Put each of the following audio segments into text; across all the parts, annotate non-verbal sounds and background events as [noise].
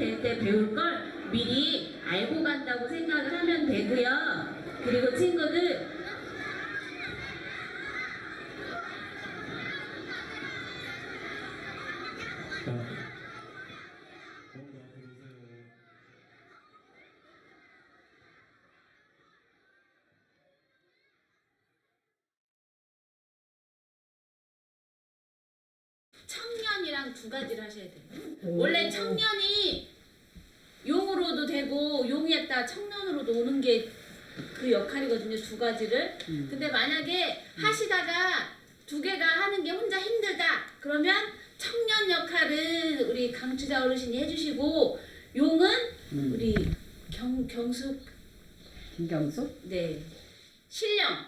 될 때 배울 걸 미리 알고 간다고 생각을 하면 되고요. 그리고 친구들 되고 용이었다 청년으로도 오는 게 그 역할이거든요. 두 가지를. 근데 만약에 하시다가 두 개가 하는 게 혼자 힘들다. 그러면 청년 역할은 우리 강추자 어르신이 해주시고 용은 우리 경 경숙 김경수? 네 신령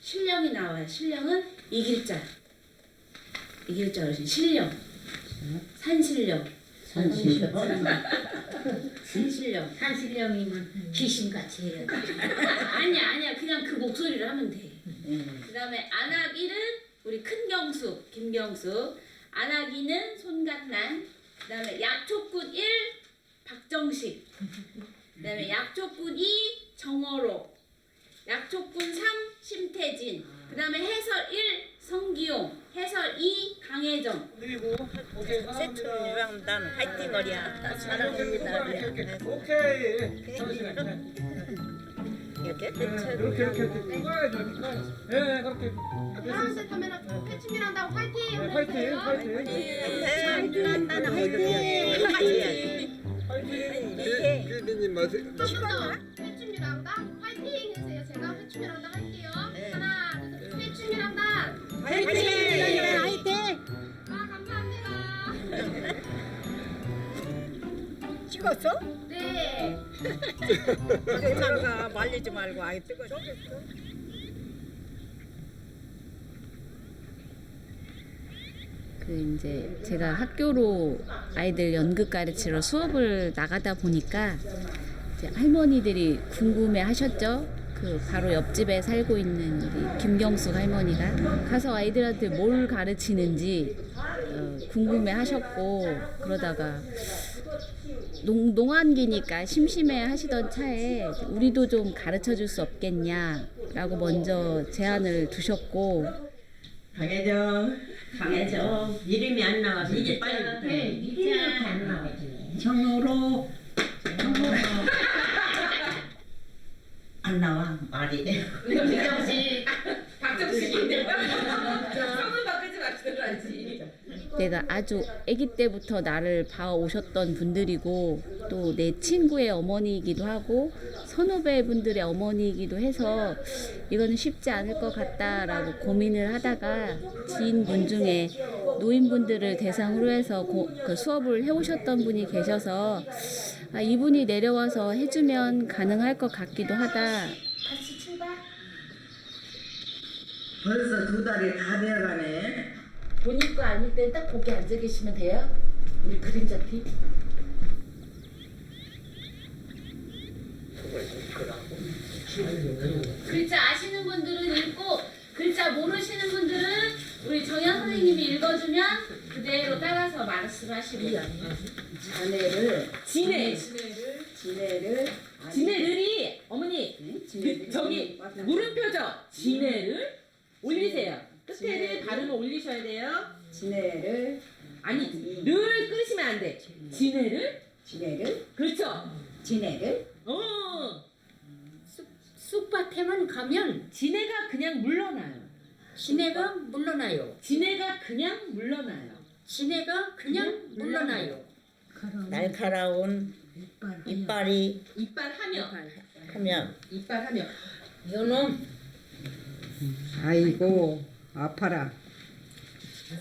신령이 나와요. 신령은 이길자 이길자 어르신 신령 산신령 산신령. 산신령 한신령이면 귀신같이 해야 돼. [laughs] 아니야 아니야 그냥 그 목소리를 하면 돼. 예. 그다음에 안아기는 우리 큰 경숙 김경숙 안아기는 손간난 그 다음에 약초꾼 1 박정식 그 다음에 약초꾼 2 정어로 약초꾼 3 심태진 그 다음에 해설 1 성기용 해설 2 강혜정 세트랑 화이팅 어리야 사랑합니다 오케이. 잠시만요. 이렇게 이렇게 이렇게 이렇게 꺼야죠. 이렇게 꺼야죠. 예, 그렇게. 파란색 카메라 패치미란다고 화이팅! 네, 화이팅, 화이팅. 화이팅 나는 화이팅 화이팅 화이팅. 피디님 마세요. 먼저 패치미란다 화이팅 해주세요. 제가 패치미란다 할게요. 찍었어? 네. 엄마가 말리지 말고 아이 뜨거 그 이제 제가 학교로 아이들 연극 가르치러 수업을 나가다 보니까 이제 할머니들이 궁금해 하셨죠. 그 바로 옆집에 살고 있는 우리 김경숙 할머니가 가서 아이들한테 뭘 가르치는지 어, 궁금해 하셨고 그러다가 농, 농한기니까 심심해 하시던 차에 우리도 좀 가르쳐 줄 수 없겠냐라고 먼저 제안을 두셨고 강혜정, 강혜정 이름이 안 나와서 이제 빨리 해. 이름이 이렇게 안 나와지. 정으로, 정으로 안 나와 말이. 박정식인데 성을 바꾸지 마시더라지 내가 아주 아기 때부터 나를 봐오셨던 분들이고 또 내 친구의 어머니이기도 하고 선후배 분들의 어머니이기도 해서 이거는 쉽지 않을 것 같다라고 고민을 하다가 지인분 중에 노인분들을 대상으로 해서 고- 그 수업을 해오셨던 분이 계셔서 아, 이분이 내려와서 해주면 가능할 것 같기도 하다. 벌써 두 달이 다 되어가네. 본인 거 아닐 때딱 거기 앉아 계시면 돼요? 우리 그림자 팀? 글자 아시는 분들은 읽고 글자 모르시는 분들은 우리 정현 선생님이 읽어주면 그대로 따라서 말씀하시고 자네를 진해 지네를. 지네를이 어머니 그, 지네를 저기 물음표죠? 지네를 올리세요 끝에를 발음을 올리셔야 돼요. 지네를 아니 를 끊으시면 안돼. 지네를? 지네를? 그렇죠. 지네를? 어. 쑥밭에만 가면 지네가 그냥 물러나요. 시내가 물러나요. 지네가 그냥 물러나요. 시내가 그냥 물러나요. 날카로운 이빨이 이빨 하며 하면. 이빨 하며 이거는 아이고 아파라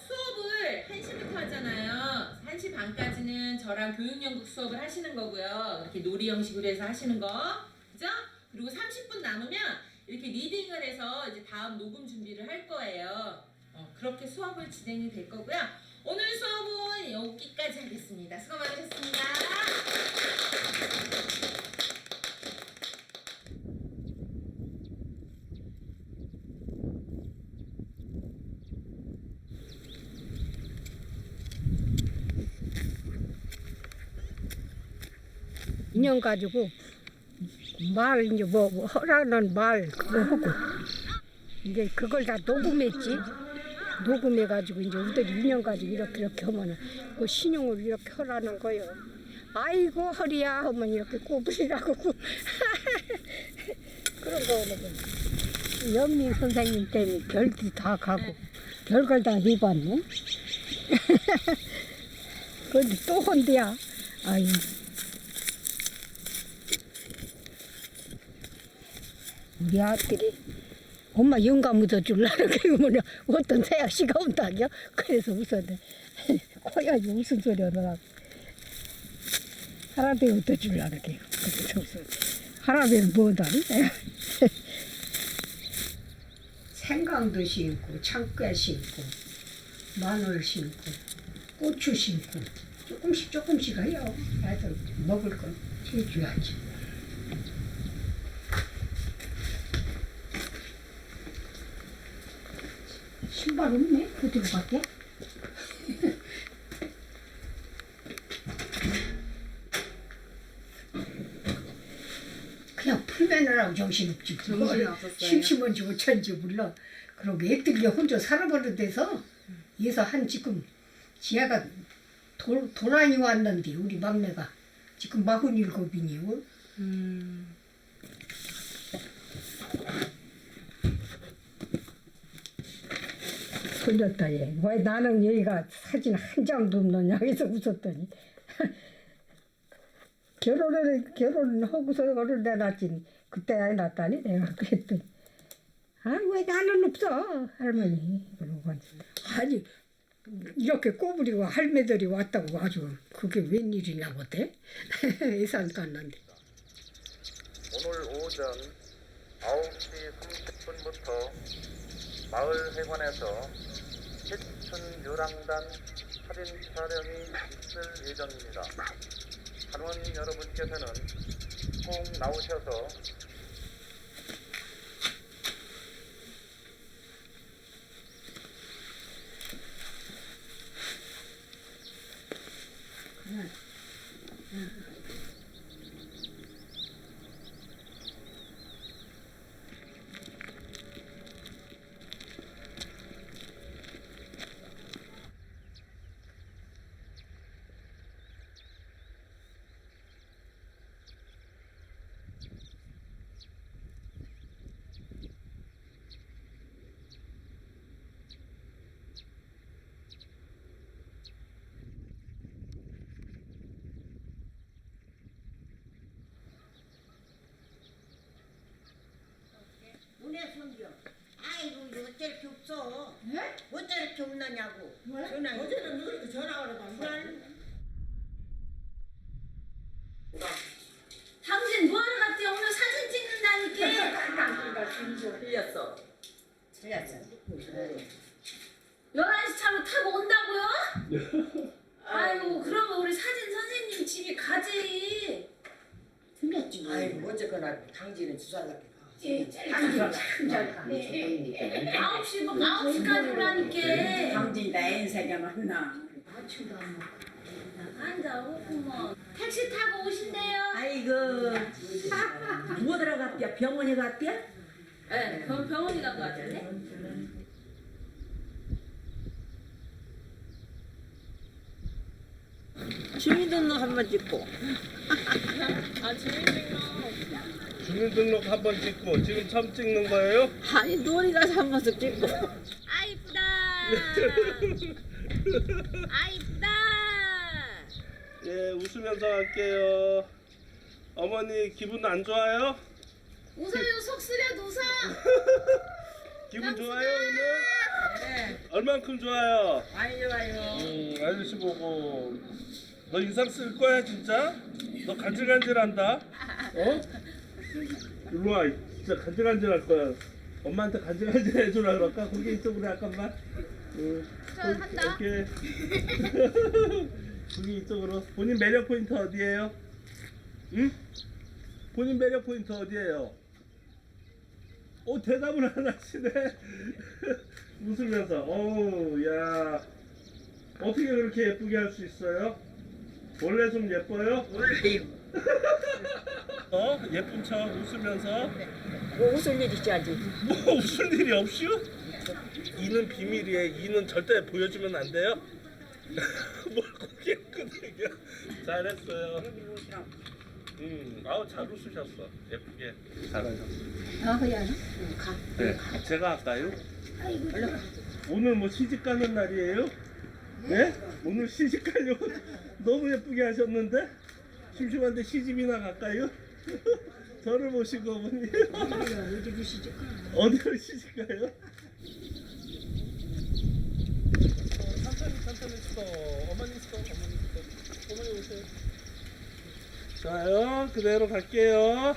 수업을 1시부터 하잖아요. 1시 반까지는 저랑 교육연극 수업을 하시는 거고요. 이렇게 놀이 형식으로 해서 하시는 거. 그죠? 그리고 30분 남으면 이렇게 리딩을 해서 이제 다음 녹음 준비를 할 거예요. 어, 그렇게 수업을 진행이 될 거고요. 오늘 수업은 여기까지 하겠습니다. 수고 많으셨습니다. 인형 가지고 말 이제 뭐, 뭐 허라는 말 그거 하고 이제 그걸 다 녹음했지. 녹음해 가지고 이제 우리들 인형 가지고 이렇게 이렇게 하면은 그 신용을 이렇게 하라는 거요. 아이고 허리야 하면 이렇게 꼬부리라고 [laughs] 그런 거 하는 거. 연미 선생님 때문에 별도 다 가고 별걸 다 해봤네. [laughs] 근데 또 혼대야. 아이. 우리 아들이 엄마 영감 묻어줄라는 그러면 어떤 새아씨가 온다겨? 그래서 웃었네. [laughs] 코야지 무슨 소리 하더라고. 할아버지 묻어줄라는 게. 그래서 웃었네. 할아버지는 뭐다니? [laughs] 생강도 심고 참깨 심고 마늘 심고 고추 심고 조금씩 조금씩 해요. 애들 먹을 건 해줘야지. 신발 없네? 어디로 갈게? 그냥 풀매느라고 정신없지. 정신 없었어요. 심심한지 어쩐지 몰라. 그러고 애들이 혼자 살아버린 데서 얘서 한 지금 지아가 도, 도난이 왔는데 우리 막내가 지금 마흔 일곱이니요. 돌렸다 얘. 왜 나는 얘가 사진 한 장도 없느냐? 해서 [laughs] 웃었더니. [laughs] 결혼을 결혼을 하고서 그걸 내놨지. 그때 안 났다니? 내가 그랬더니. 아왜 나는 없어? 할머니. 그러고 아니 이렇게 꼬부리고 할매들이 왔다고 아주 그게 웬일이냐 보대 예산도 [laughs] 안 난데. 오늘 오전 9시 30분부터 마을 회관에서 해춘 유랑단 사진 촬영이 있을 예정입니다. 할머니 여러분께서는 꼭 나오셔서 눈에 손겨. 아이고 이거 어쩔 게 없어. 어쩔 게 없느냐고. 전화. 어제는 누구한테 전화하러 불안. 당신 뭐하러 갔지? 오늘 사진 찍는다니까. 틀렸어. 11시 차로 타고 온다고요? [laughs] 아이고 그러면 우리 사진 선생님 집에 가지. 틀렸지. 아이고 어쨌거나 당진은 주사할게. 예, 아홉 시뭐 아홉 시까지 오라니까. 당진다 인생에 만나. 앉아 오구먼. 택시 타고 오신대요. 아이고 뭐 들어갔대? 병원에 갔대? 네, 병 병원에 간거 같은데. 주민등록 한번 찍고. 주민등록 한 번 찍고 지금 처음 찍는 거예요? 아니 놀이 가서 한 번씩 찍고. 아 이쁘다. 아 이쁘다. 예, 웃으면서 할게요. 어머니 기분 안 좋아요? 웃어요 속 쓰려 웃어. [laughs] 기분 좋아요 오늘? 네. 얼만큼 좋아요? 많이 좋아요. 음, 아저씨 보고 너 인상 쓸 거야 진짜? 너 간질간질한다. 어? 일로 와. 진짜 간질간질할 거야. 엄마한테 간질간질 해주라 그럴까? 거기 이쪽으로 잠깐만. 응. 저 한다. 이렇게. [laughs] 거기 이쪽으로. 본인 매력 포인트 어디예요? 응? 본인 매력 포인트 어디예요? 어 대답을 안 하시네. [laughs] 웃으면서. 어우 야. 어떻게 그렇게 예쁘게 할 수 있어요? 원래 좀 예뻐요? 원래 [laughs] 어? 예쁜 척 웃으면서 뭐 웃을 일 있지 아직. 뭐 [laughs] 웃을 일이 없슈? 이는 비밀이에요. 이는 절대 보여주면 안 돼요. [laughs] 뭘 고개 끄덕여. 잘했어요. 음, 아우 잘 웃으셨어. 예쁘게 잘하셨어. 아야 네, 제가 할까요? 오늘 뭐 시집 가는 날이에요? 네? 오늘 시집 가려고 [laughs] 너무 예쁘게 하셨는데 심심한데 시집이나 갈까요? 저를 모시고 어머니 어디로 시집 가? 어디로 시집 가요? 천천히 천천히 있어 어머니 있어 어머니 있어 어머니 오세요 좋아요 그대로 갈게요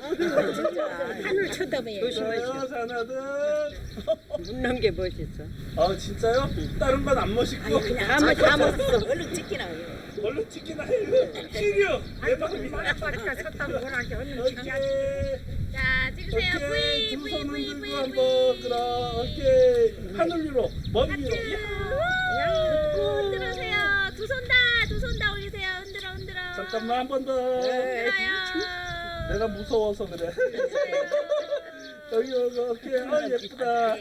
하늘 쳐다봐요. 좋아요 자나들 웃는 게 멋있어. 아 진짜요? 다른 건안 멋있고 다, 멋- 다 멋있어. 얼른 찍기나. 얼른 찍기나 해요 시리요 내 방이 바리까 섰다. 뭐라게 하는 오케이. 자 찍으세요. 오케이. 두 V 손 V 흔들고 V 한번 그럼 오케이. 하늘 위로 머리 위로 우 흔들으세요. 두 손 다, 두 손 다 올리세요. 흔들어, 흔들어. 잠깐만 한 번 더. 흔들어요. 내가 무서워서 그래. [laughs] 여기 여기 오케이. 아 예쁘다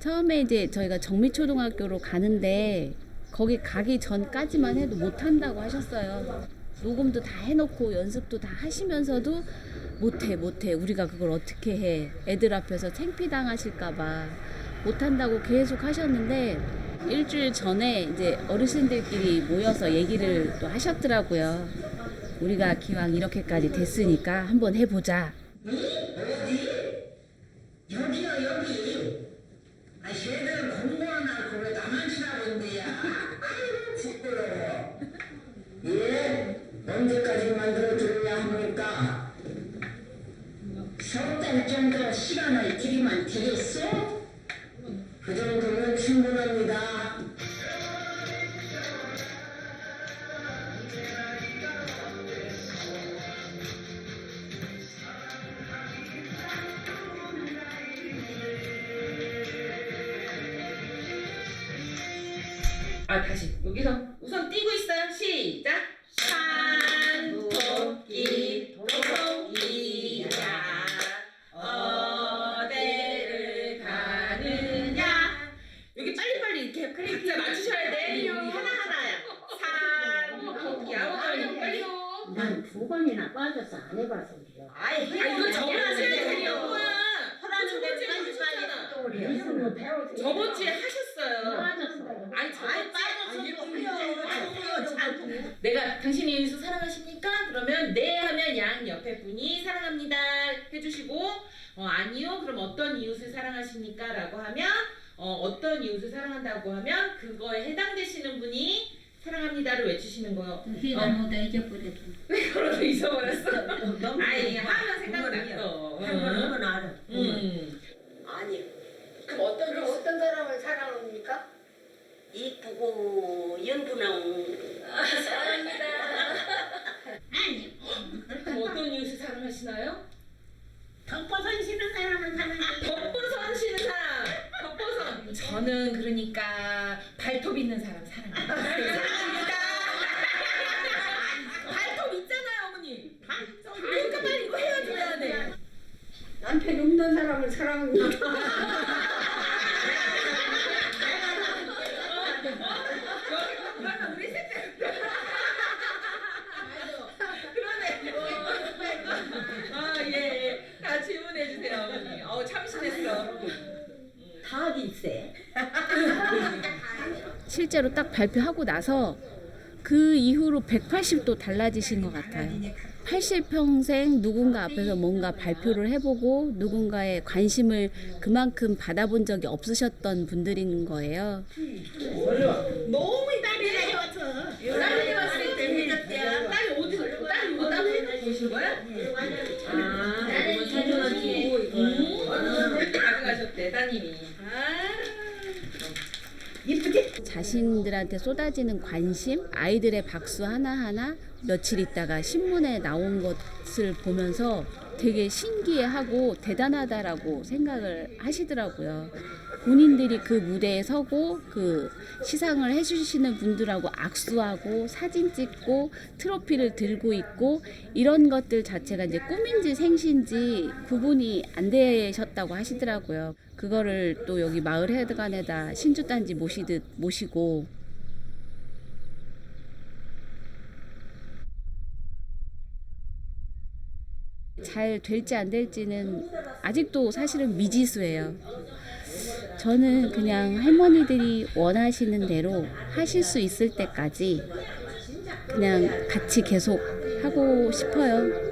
처음에 이제 저희가 정미초등학교로 가는데 거기 가기 전까지만 해도 못 한다고 하셨어요. 녹음도 다 해놓고 연습도 다 하시면서도 못해 못해 우리가 그걸 어떻게 해 애들 앞에서 창피당하실까봐 못한다고 계속 하셨는데 일주일 전에 이제 어르신들끼리 모여서 얘기를 또 하셨더라고요. 우리가 기왕 이렇게까지 됐으니까 한번 해보자. 여기요 여기 아 쟤들 공부 안 하고 왜 나만 지나고 있는데야 아이고 부끄러워 예? 언제까지 만들어주려야 합니까? 석달 정도 시간을 드리면 되겠어? 그 정도 빠져서 안 해봐서 그래요. 아이 이거 저번 되는 거야. 저번 주에 하셨잖아. 저번 주에 하셨어요. 빠졌어요. 아니 저번 빠져서 내가 당신이 예수 사랑하십니까? 그러면 네 하면 양 옆에 분이 사랑합니다 해주시고 어, 아니요. 그럼 어떤 이웃을 사랑하십니까? 라고 하면 어, 어떤 이웃을 사랑한다고 하면 그거에 해당되시는 분이 사랑합니다를 외치시는 거예요. [laughs] 휘다보다 잊어버렸어. 그걸로 잊어버렸어. 아니 하면 생각났어. 한번 알아 음. 아니 그럼 어떤 어떤 사람을 사랑합니까? 이쁘고 연분하고 그럼 어떤 이웃을 사랑하시나요? 덕버선 신은 사람을 사랑해 덕버선 씨는 사람. 저는 그러니까 발톱 있는 사람 사랑해요. 사랑합니다. [laughs] 발톱 있잖아요, 어머니. 그러니까 빨리 이거 해야 줘야 돼. 남편 없는 사람을 사랑합니다. 그러면 우리 셋 그러네. 아 예. 예. 다 질문해 주세요, 어머니. 어 참신했어. 다 있어 실제로 딱 발표하고 나서 그 이후로 180도 달라지신 것 같아요. 80평생 누군가 앞에서 뭔가 발표를 해보고 누군가의 관심을 그만큼 받아본 적이 없으셨던 분들인 거예요. 너무 딸이 해왔어. 딸이 왔을 때 해줬대요. 딸이 어디 딸이 이거 딸 해주신 거야? 아, 이거 사진한테 음, 가져가셨대 따님이. 아, 자신들한테 쏟아지는 관심, 아이들의 박수 하나하나 며칠 있다가 신문에 나온 것을 보면서 되게 신기해하고 대단하다라고 생각을 하시더라고요. 본인들이 그 무대에 서고 그 시상을 해주시는 분들하고 악수하고 사진 찍고 트로피를 들고 있고 이런 것들 자체가 이제 꿈인지 생신지 구분이 안 되셨다고 하시더라고요. 그거를 또 여기 마을회관에다 신주단지 모시듯 모시고 잘 될지 안 될지는 아직도 사실은 미지수예요. 저는 그냥 할머니들이 원하시는 대로 하실 수 있을 때까지 그냥 같이 계속 하고 싶어요.